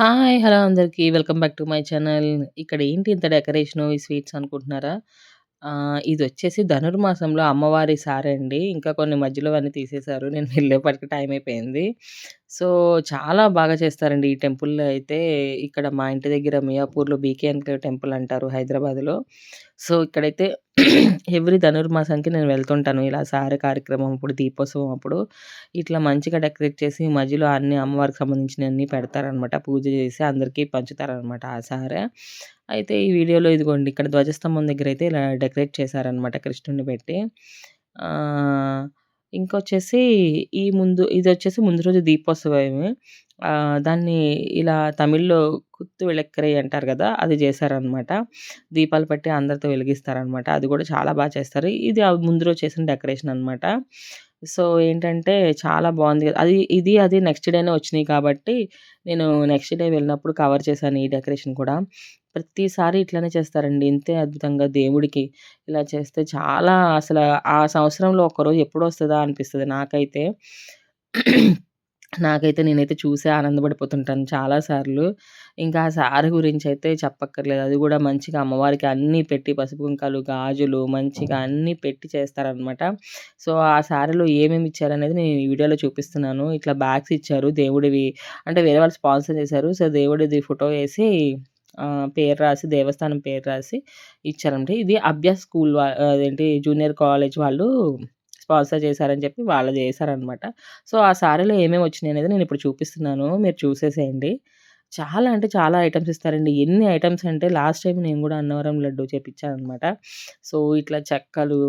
Hi! Hello అందరికీ welcome back to my channel. ఇక్కడ ఏంటి ఇంత డెకరేషను, ఈ స్వీట్స్ అనుకుంటున్నారా? ఇది వచ్చేసి ధనుర్మాసంలో అమ్మవారి సారే అండి. ఇంకా కొన్ని మధ్యలో అన్నీ తీసేశారు. నేను వెళ్ళేపటికి టైం అయిపోయింది. సో, చాలా బాగా చేస్తారండి ఈ టెంపుల్‌లో అయితే. ఇక్కడ మా ఇంటి దగ్గర మియాపూర్‌లో బీకే ఎన్‌క్లేవ్ టెంపుల్ అంటారు హైదరాబాద్‌లో. సో, ఇక్కడైతే ఎవ్రీ ధనుర్మాసానికి నేను వెళ్తుంటాను. ఇలా సారే కార్యక్రమం అప్పుడు, దీపోత్సవం అప్పుడు ఇట్లా మంచిగా డెకరేట్ చేసి మధ్యలో అన్ని అమ్మవారికి సంబంధించినయన్నీ పెడతారనమాట. పూజ చేసి అందరికీ పంచుతారనమాట ఆ సారే అయితే ఈ వీడియోలో ఇదిగోండి ఇక్కడ ధ్వజస్తంభం దగ్గర అయితే ఇలా డెకరేట్ చేశారనమాట కృష్ణుడిని పెట్టి. ఇంకొచ్చేసి ఈ ముందు ఇది వచ్చేసి ముందు రోజు దీపోత్సవమే. దాన్ని ఇలా తమిళ్‌లో కుత్తు విళక్కరై అంటారు కదా అది చేశారనమాట దీపాలు పెట్టి అందరితో వెలిగిస్తారనమాట. అది కూడా చాలా బాగా చేస్తారు. ఇది ముందు రోజు చేసిన డెకరేషన్ అనమాట. సో, ఏంటంటే చాలా బావుంది. అది ఇది అది నెక్స్ట్ డేనే వచ్చినాయి కాబట్టి నేను నెక్స్ట్ డే వెళ్ళినప్పుడు కవర్ చేశాను ఈ డెకరేషన్ కూడా. ప్రతిసారి ఇట్లానే చేస్తారండి. ఇంతే అద్భుతంగా దేవుడికి ఇలా చేస్తే చాలా అసలు ఆ సంవత్సరంలో ఒకరోజు ఎప్పుడు వస్తుందా అనిపిస్తుంది నాకైతే. నాకైతే నేనైతే చూసే ఆనందపడిపోతుంటాను చాలా సార్లు. ఇంకా ఆ సారె గురించయితే చెప్పక్కర్లేదు. అది గూడా మంచిగా అమ్మవారికి అన్నీ పెట్టి పసుపు, కుంకాలు, గాజులు మంచిగా అన్నీ పెట్టి చేస్తారనమాట. సో, ఆ సారెలో ఏమేమి ఇచ్చారనేది నేను ఈ వీడియోలో చూపిస్తున్నాను. ఇట్లా బ్యాగ్స్ ఇచ్చారు దేవుడివి అంటే వేరే వాళ్ళు స్పాన్సర్ చేశారు. సో, దేవుడిది ఫోటో ఆహ్, పేరు రాసి దేవస్థానం పేరు రాసి ఇచ్చారండి. ఇది అభ్యాస్ స్కూల్ వా అదేంటి జూనియర్ కాలేజ్ వాళ్ళు స్పాన్సర్ చేశారని చెప్పి వాళ్ళది చేశారనమాట సో, ఆ సారీలో ఏమేమి వచ్చినాయి అనేది నేను ఇప్పుడు చూపిస్తున్నాను. మీరు చూసేసేయండి. చాలా అంటే చాలా ఐటమ్స్ ఇస్తారండి. ఎన్ని ఐటమ్స్ అంటే లాస్ట్ టైం నేను కూడా అన్నవరం లడ్డు చేపిచ్చాననమాట. సో, ఇట్లా చెక్కలు,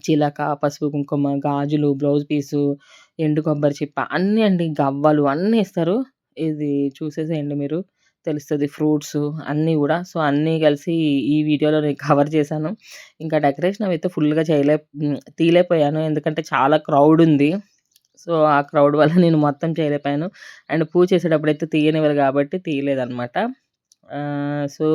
చిలక, పసుపు, కుంకుమ, గాజులు, బ్లౌజ్ పీసు, ఎండు కొబ్బరి చిప్ప అన్నీ అండి. గవ్వలు అన్నీ ఇస్తారు. ఇది చూసేసేయండి మీరు. తెలుస్తుంది ఫ్రూట్స్ అన్నీ కూడా సో, అన్నీ కలిసి ఈ వీడియోలో నేను కవర్ చేశాను. ఇంకా డెకరేషన్ అవైతే ఫుల్‌గా చేయలే తీయలేకపోయాను. ఎందుకంటే చాలా క్రౌడ్ ఉంది. సో, ఆ క్రౌడ్ వల్ల నేను మొత్తం చేయలేకపోయాను. అండ్ పూజ చేసేటప్పుడు అయితే తీయనివ్వరు కాబట్టి తీయలేదనమాట. సో,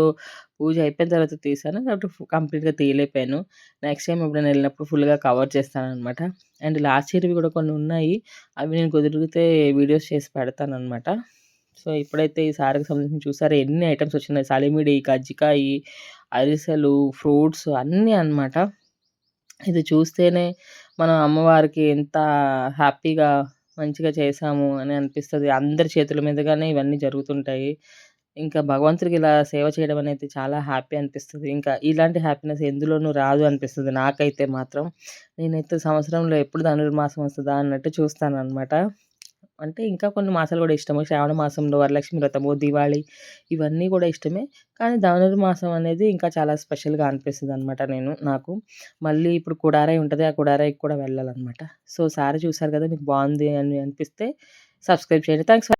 పూజ అయిపోయిన తర్వాత తీశాను. కాబట్టి కంప్లీట్‌గా తీయలేకపోయాను. నెక్స్ట్ టైం ఎప్పుడైనా వెళ్ళినప్పుడు ఫుల్‌గా కవర్ చేస్తాను అనమాట అండ్ లాస్ట్ ఇయర్‌వి కూడా కొన్ని ఉన్నాయి. అవి నేను కుదిరితే వీడియోస్ చేసి పెడతాను అనమాట సో, ఇప్పుడైతే ఈ శారీకి సంబంధించి చూసారా ఎన్ని ఐటమ్స్ వచ్చినాయి. సలిమిడి, కజ్జికాయి, అరిసెలు, ఫ్రూట్స్ అన్నీ అనమాట. ఇది చూస్తేనే మనం అమ్మవారికి ఎంత హ్యాపీగా మంచిగా చేశాము అని అనిపిస్తుంది అందరి చేతుల మీదుగానే ఇవన్నీ జరుగుతుంటాయి. ఇంకా భగవంతుడికి ఇలా సేవ చేయడం అనేది చాలా హ్యాపీ అనిపిస్తుంది ఇంకా ఇలాంటి హ్యాపీనెస్ ఎందులోనూ రాదు అనిపిస్తుంది నాకైతే మాత్రం. నేనైతే సంవత్సరంలో ఎప్పుడు ధనుర్మాసం వస్తుందా అన్నట్టు చూస్తాను అనమాట అంటే ఇంకా కొన్ని మాసాలు కూడా ఇష్టము. శ్రావణ మాసంలో వరలక్ష్మి వ్రతము, దివాళి ఇవన్నీ కూడా ఇష్టమే. కానీ ధనుర్మాసం అనేది ఇంకా చాలా స్పెషల్‌గా అనిపిస్తుంది అనమాట నేను నాకు. మళ్ళీ ఇప్పుడు కుడారై ఉంటుంది ఆ కుడారైకి కూడా వెళ్ళాలనమాట. సో, సారీ చూసారు కదా మీకు బాగుంది అని అనిపిస్తే సబ్స్క్రైబ్ చేయండి. థ్యాంక్స్